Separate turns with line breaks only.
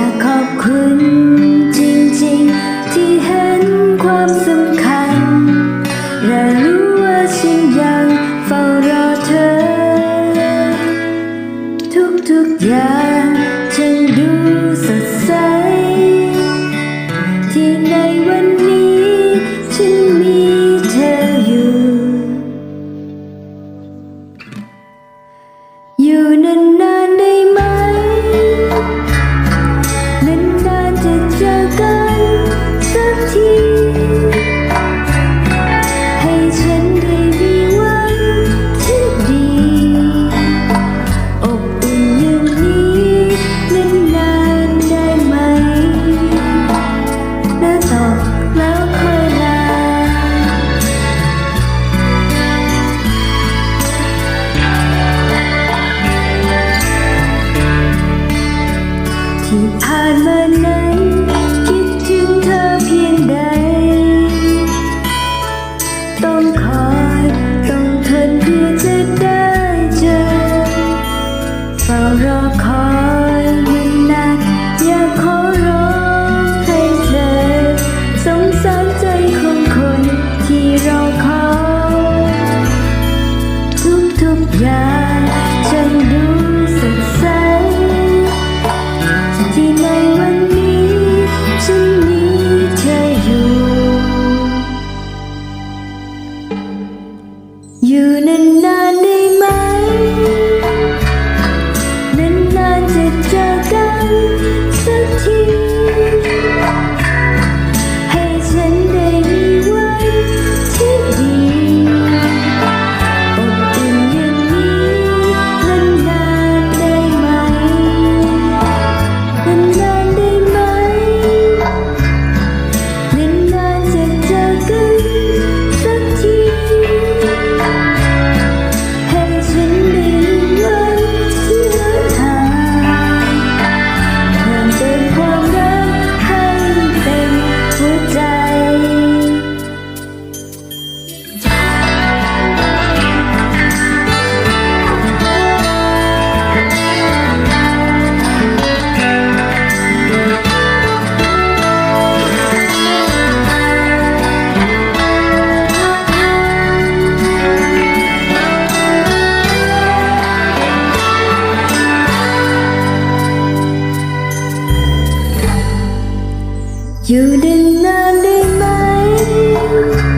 ากขอบคุณจริงๆ ที่เห็นความสำคัญ และรู้ว่าฉันยังเฝ้ารอเธอ ทุกๆอย่างฉันดูสดใส ที่ในวันนี้ฉันมีเธออยู่ยูนัน ที่ผ่านมานั้นคิดถึงเธอเพียงใด ต้องขอ dù đừng nên đi mấy